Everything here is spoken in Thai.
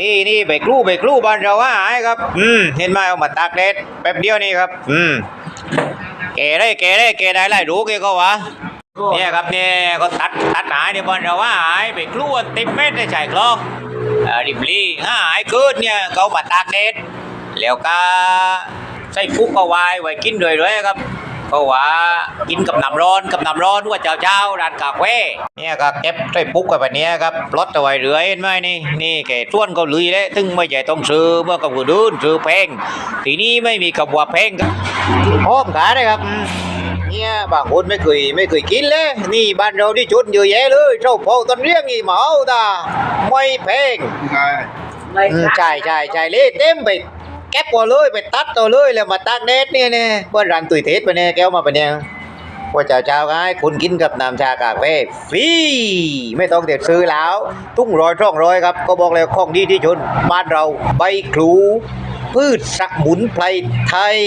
นี่นี่ใบกรูใบกรูบ้านเราว่าหายครับ อืม เห็นไหมเอามาตากแดดแป๊บเดียวนี่ครับ อืมแกได้แกได้แกได้ไล่รู้แกก็วะเนี่ยครับเนี่ยก็ตัดตัดหายในบ้านเราว่าหายใบกรูอันเต็มเม็ดในชายคลองอ่าริมลีหายเกิดเนี่ยเขามาตากแดดแล้วก็ใส่ฟุกเอาไว้ไว้กินเรื่อยๆครับ เพราะว่ากินกับน้ำร้อนกับน้ำร้อนว่าเจ้าเจ้าๆร้านกาแฟเนี่ยก็เก็บใส่ปุ๊กไว้แบบเนี้ยครับรถเอาไว้เรื่อยเห็นไหมนี่นี่แกส่วนเขาลุยเลยถึงไม่ใช่ต้องซื้อเมื่อกับคนอื่นซื้อแพงทีนี้ไม่มีคำว่าแพงครับพร้อมขายเลยครับอืมเนี่ยบางคนไม่เคยไม่เคยกินเลย นี่บ้านเราที่ชุดเยอะแยะเลยเจ้าพ่อต้นเรียงอีเหมาตาไม่แพงอืมใช่ใช่ใช่เละเต็มไป แก๊ปตัวเลยไปตัดตัวเลยแล้วมาตากแดดเนี่ยเนี่ยเพื่อนรันตุยเทสไปเนี่ยแก้วมาไปเนี่ยว่าเจ้าเจ้าก็ให้คุณกินกับน้ำชากาแฟฟรีไม่ต้องเด็ดซื้อแล้ว ตุ้งร้อยช่องร้อยครับ ก็บอกแล้วของดีที่ชนบ้านเราใบครูพืชสมุนไพรไทย